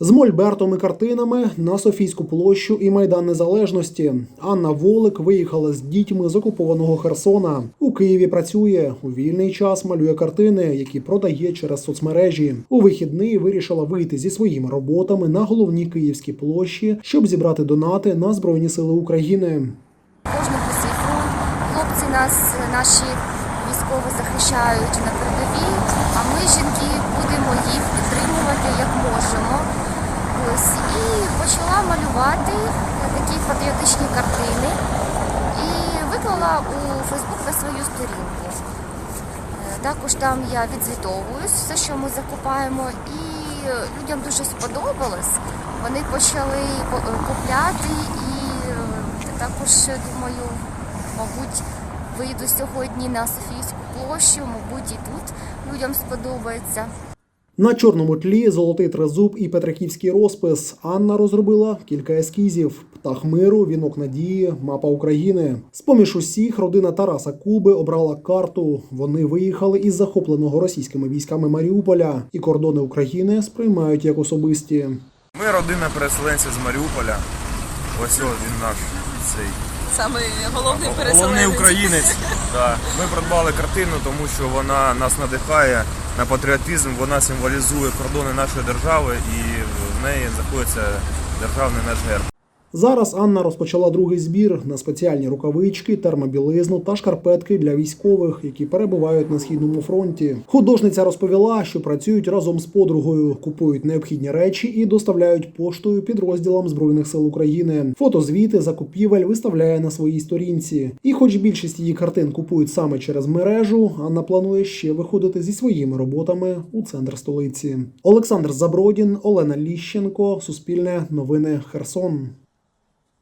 З мольбертом і картинами на Софійську площу і Майдан Незалежності. Анна Волик виїхала з дітьми з окупованого Херсона. У Києві працює у вільний час малює картини, які продає через соцмережі. У вихідний вирішила вийти зі своїми роботами на головній київській площі, щоб зібрати донати на Збройні Сили України. Кожен по фронт. Хлопці нас, наші військові захищають на передовій, малювати такі патріотичні картини і виклала у Фейсбук на свою сторінку. Е, Також там я відзвітовуюсь все, що ми закупаємо, і людям дуже сподобалось. Вони почали е, купляти і е, також думаю, мабуть, вийду сьогодні на Софійську площу, мабуть, і тут людям сподобається. На чорному тлі золотий тризуб і петриківський розпис. Анна розробила кілька ескізів: птах миру, вінок надії, мапа України. З поміж усіх родина Тараса Куби обрала карту. Вони виїхали із захопленого російськими військами Маріуполя, і кордони України сприймають як особисті. Ми родина переселенців з Маріуполя. Ось він наш цей Саме головний головний українець. Да. Ми придбали картину, тому що вона нас надихає на патріотизм, вона символізує кордони нашої держави і в неї знаходиться державний наш герб. Зараз Анна розпочала другий збір на спеціальні рукавички, термобілизну та шкарпетки для військових, які перебувають на східному фронті. Художниця розповіла, що працюють разом з подругою, купують необхідні речі і доставляють поштою підрозділам збройних сил України. Фотозвіти закупівель виставляє на своїй сторінці. І, хоч більшість її картин купують саме через мережу, Анна планує ще виходити зі своїми роботами у центр столиці. Олександр Забродін, Олена Ліщенко, Суспільне новини Херсон.